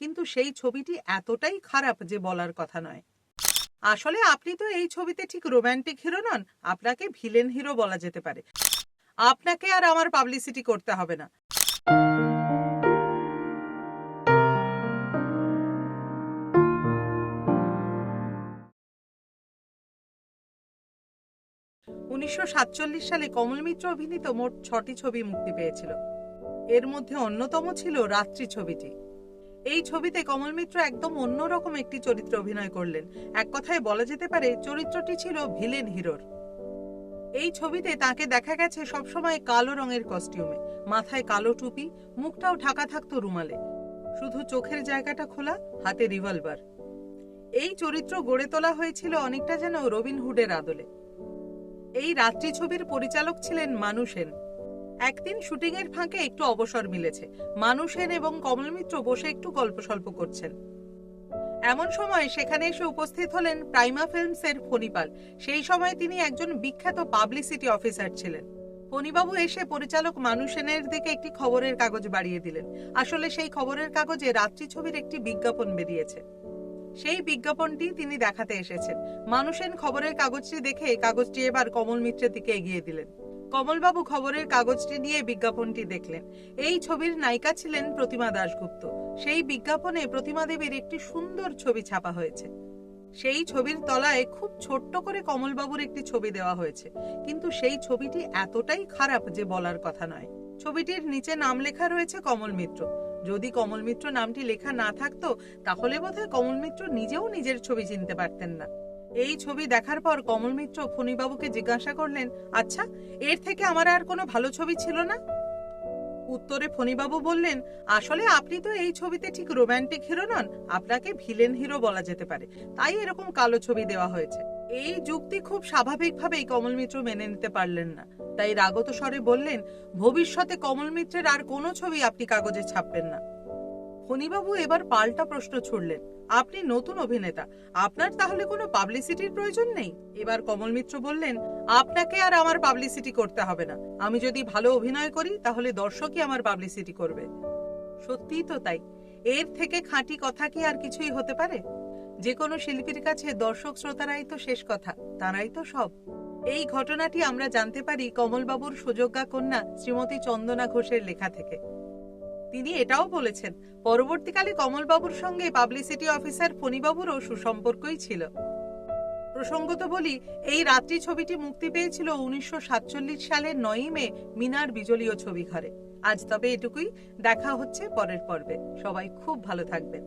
কিন্তু সেই ছবিটি এতটাই খারাপ যে বলার কথা নয়। আসলে আপনি তো এই ছবিতে ঠিক রোমান্টিক হিরো নন, আপনাকে ভিলেন হিরো বলা যেতে পারে। আপনাকে আর আমার পাবলিসিটি করতে হবে না। উনিশশো সাতচল্লিশ সালে কমল মিত্র অভিনীত মোট ছটি ছবি মুক্তি পেয়েছিল। এর মধ্যে অন্যতম ছিল রাত্রি ছবিটি। এই ছবিতে কমল মিত্র একদম অন্যরকম একটি চরিত্রে অভিনয় করলেন। এক কথায় বলা যেতে পারে, চরিত্রটি ছিল ভিলেন হিরোর। এই ছবিতে তাকে দেখা গেছে সবসময় কালো রঙের কস্টিউমে, মাথায় কালো টুপি, মুখটাও ঢাকা থাকতো রুমালে। শুধু চোখের জায়গাটা খোলা, হাতে রিভলভার। এই চরিত্র গড়ে তোলা হয়েছিল অনেকটা যেন রবিনহুডের আদলে। এই রাত্রি ছবির পরিচালক ছিলেন মানু সেন। একদিন শুটিং এর ফাঁকে একটু অবসর মিলেছে। মানুষের এবং কমল মিত্র বসে একটু গল্প সল্প করছেন। এমন সময় সেখানে এসে উপস্থিত হলেন প্রাইমা ফিল্মস এর ফণিপাল। সেই সময় তিনি একজন বিখ্যাত পাবলিসিটি অফিসার ছিলেন। ফণিবাবু এসে পরিচালক মানু সেনের দিকে একটি খবরের কাগজ বাড়িয়ে দিলেন। আসলে সেই খবরের কাগজে রাত্রি ছবির একটি বিজ্ঞাপন বেরিয়েছে। সেই বিজ্ঞাপনটি তিনি দেখাতে এসেছেন। মানুষেন খবরের কাগজটি দেখে কাগজটি এবার কমল মিত্রের দিকে এগিয়ে দিলেন। কমলবাবু খবরের কাগজটি নিয়ে বিজ্ঞাপনটি দেখলেন। এই ছবির নায়িকা ছিলেন প্রতিমা দাশগুপ্ত। সেই বিজ্ঞাপনে প্রতিমা দেবীর একটি সুন্দর ছবি ছাপা হয়েছে। সেই ছবির তলায় খুব ছোট্ট করে কমলবাবুর একটি ছবি দেওয়া হয়েছে। কিন্তু সেই ছবিটি এতটাই খারাপ যে বলার কথা নয়। ছবিটির নিচে নাম লেখা রয়েছে কমল মিত্র। যদি কমল মিত্র নামটি লেখা না থাকতো, তাহলে বোধহয় কমল মিত্র নিজেও নিজের ছবি চিনতে পারতেন না। এই ছবি দেখার পর কমল মিত্র ফণিবাবুকে জিজ্ঞাসা করলেন আচ্ছা এর থেকে আমার আর কোনো ভালো ছবি ছিল না? উত্তরে ফণিবাবু বললেন, আসলে আপনি তো এই ছবিতে ঠিক রোম্যান্টিক হিরো নন, আপনাকে ভিলেন হিরো বলা যেতে পারে। তাই এরকম কালো ছবি দেওয়া হয়েছে। এই যুক্তি খুব স্বাভাবিকভাবেই কমল মিত্র মেনে নিতে পারলেন না। তাই রাগত স্বরে বললেন, ভবিষ্যতে কমল মিত্রের আর কোনো ছবি আপনি কাগজে ছাপবেন না। ফণিবাবু এবার পাল্টা প্রশ্ন ছুড়লেন। আপনি নতুন অভিনেতা, আপনার তাহলে কোনো পাবলিসিটির প্রয়োজন নেই? এবার কমল মিত্র বললেন, আপনাকে আর আমার পাবলিসিটি করতে হবে না। আমি যদি ভালো অভিনয় করি, তাহলে দর্শকই আমার পাবলিসিটি করবে। সত্যিই তো তাই। এর থেকে খাঁটি কথা কি আর কিছুই হতে পারে? যে কোনো শিল্পীর কাছে দর্শক শ্রোতারাই তো শেষ কথা, তারাই তো সব। এই ঘটনাটি আমরা জানতে পারি কমলবাবুর সুযোগ্যা কন্যা শ্রীমতী চন্দনা ঘোষের লেখা থেকে। তিনি এটাও বলেছেন, পরবর্তীকালে কমলবাবুর সঙ্গে পাবলিসিটি অফিসার ফণিবাবুরও সুসম্পর্কই ছিল। প্রসঙ্গত বলি, এই রাত্রি ছবিটি মুক্তি পেয়েছিল উনিশশো সাতচল্লিশ সালের নয়ই মে মিনার বিজলীয় ছবি ঘরে। আজ তবে এটুকুই, দেখা হচ্ছে পরের পর্বে। সবাই খুব ভালো থাকবেন।